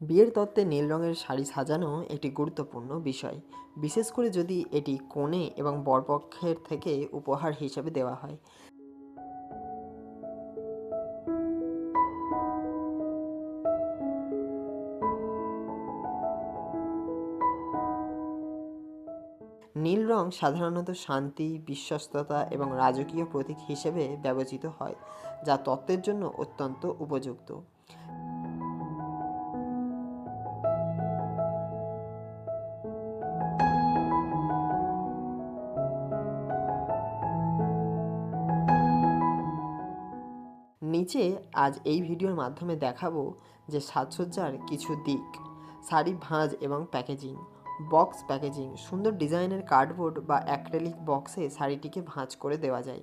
বিয়ের তত্ত্বে নীল রঙের শাড়ি সাজানো একটি গুরুত্বপূর্ণ বিষয়। বিশেষ করে যদি এটি কোণে এবং বরপক্ষের থেকে উপহার হিসেবে দেওয়া হয়। নীল রং সাধারণত শান্তি, বিশ্বস্ততা এবং রাজকীয় প্রতীক হিসেবে ব্যবহৃত হয়, যা তত্ত্বের জন্য অত্যন্ত উপযুক্ত। নিচে আজ এই ভিডিওর মাধ্যমে দেখাবো যে সাজসজ্জার কিছু দিক। শাড়ি, ভাঁজ এবং প্যাকেজিং। Box packaging. সুন্দর ডিজাইনের কার্ডবোর্ড বা অ্যাক্রেলিক বক্সে শাড়িটিকে ভাঁজ করে দেওয়া যায়।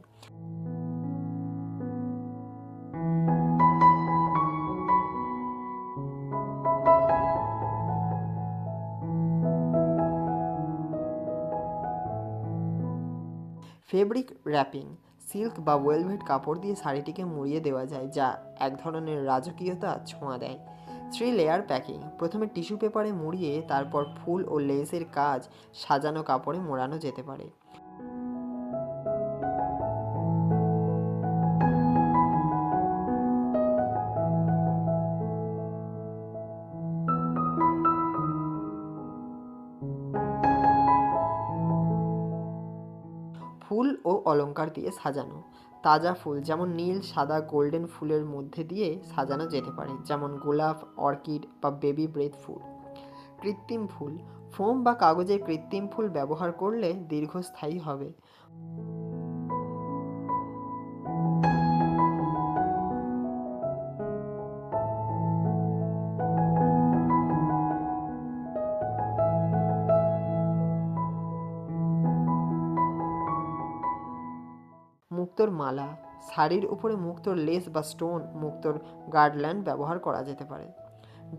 Fabric wrapping. সিল্ক বা ওয়েলভেট কাপড় দিয়ে শাড়িটিকে মুড়িয়ে দেওয়া যায়, যা এক ধরনের রাজকীয়তা ছোঁয়া দেয়। Three layer packing. প্রথমে টিস্যু পেপারে মুড়িয়ে তারপর ফুল ও লেসের কাজ সাজানো কাপড়ে মোড়ানো যেতে পারে। ফুল ও অলঙ্কার দিয়ে সাজানো। তাজা ফুল যেমন নীল, সাদা, গোল্ডেন ফুলের মধ্যে দিয়ে সাজানো যেতে পারে, যেমন গোলাপ, অর্কিড বা বেবি ব্রেথ ফুল। কৃত্রিম ফুল, ফোম বা কাগজের কৃত্রিম ফুল ব্যবহার করলে দীর্ঘস্থায়ী হবে। মুক্তোর মালা, শাড়ির উপরে মুক্তোর লেস বা স্টোন মুক্তোর গার্ডল্যান্ড ব্যবহার করা যেতে পারে।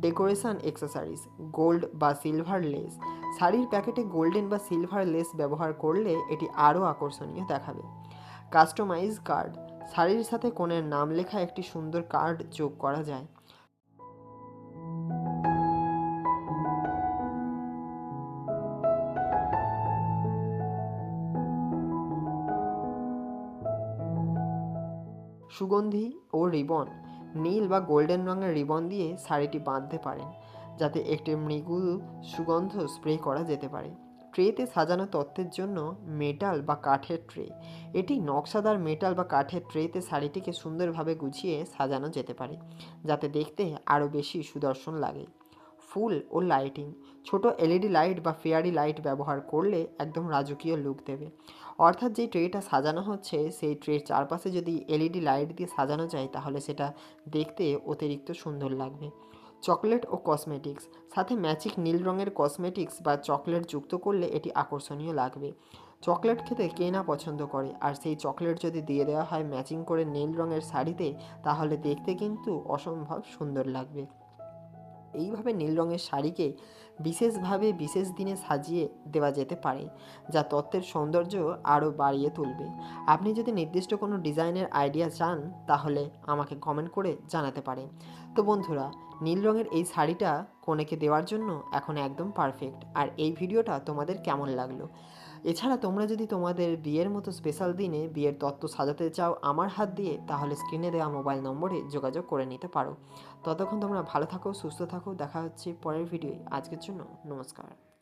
ডেকোরেশন এক্সেসারিজ গোল্ড বা সিলভার লেস শাড়ির প্যাকেটে গোল্ডেন বা সিলভার লেস ব্যবহার করলে এটি আরও আকর্ষণীয় দেখাবে। কাস্টমাইজ কার্ড শাড়ির সাথে কোণের নাম লেখা একটি সুন্দর কার্ড যোগ করা যায়। সুগন্ধি ও রিবন, নীল বা গোল্ডেন রঙের রিবন দিয়ে শাড়িটি বাঁধতে পারেন, যাতে একটি মৃগু সুগন্ধ স্প্রে করা যেতে পারে। ট্রেতে সাজানো তত্ত্বের জন্য মেটাল বা কাঠের ট্রে, এটি নকশাদার মেটাল বা কাঠের ট্রেতে শাড়িটিকে সুন্দরভাবে গুছিয়ে সাজানো যেতে পারে, যাতে দেখতে আরও বেশি সুদর্শন লাগে। ফুল ও লাইটিং। ছোট এলইডি লাইট বা ফেয়ারি লাইট ব্যবহার করলে একদম রাজকীয় লুক দেবে। অর্থাৎ যে ট্রেটা সাজানো হচ্ছে, সেই ট্রের চারপাশে যদি এলইডি লাইট দিয়ে সাজানো যায়, তাহলে সেটা দেখতে অতিরিক্ত সুন্দর লাগবে। চকলেট ও কসমেটিক্স। সাথে ম্যাচিক নীল রঙের কসমেটিক্স বা চকলেট যুক্ত করলে এটি আকর্ষণীয় লাগবে। চকলেট খেতে কে না পছন্দ করে? আর সেই চকলেট যদি দিয়ে দেওয়া হয় ম্যাচিং করে নীল রঙের শাড়িতে, তাহলে দেখতে কিন্তু অসম্ভব সুন্দর লাগবে। এইভাবে নীল রঙের শাড়িকে বিশেষভাবে বিশেষ দিনে সাজিয়ে দেওয়া যেতে পারে, যা তত্ত্বের সৌন্দর্য আরও বাড়িয়ে তুলবে। আপনি যদি নির্দিষ্ট কোনো ডিজাইনের আইডিয়া চান, তাহলে আমাকে কমেন্ট করে জানাতে পারেন। তো বন্ধুরা, নীল রঙের এই শাড়িটা কনেকে দেওয়ার জন্য এখন একদম পারফেক্ট। আর এই ভিডিওটা তোমাদের কেমন লাগল? এছাড়া তোমরা যদি তোমাদের বিয়ের মতো স্পেশাল দিনে বিয়ের তত্ত্ব সাজাতে চাও আমার হাত দিয়ে, তাহলে স্ক্রিনে দেওয়া মোবাইল নম্বরে যোগাযোগ করে নিতে পারো। ততক্ষণ তোমরা ভালো থাকো, সুস্থ থাকো, দেখা হচ্ছে পরের ভিডিও আজকের জন্য নমস্কার।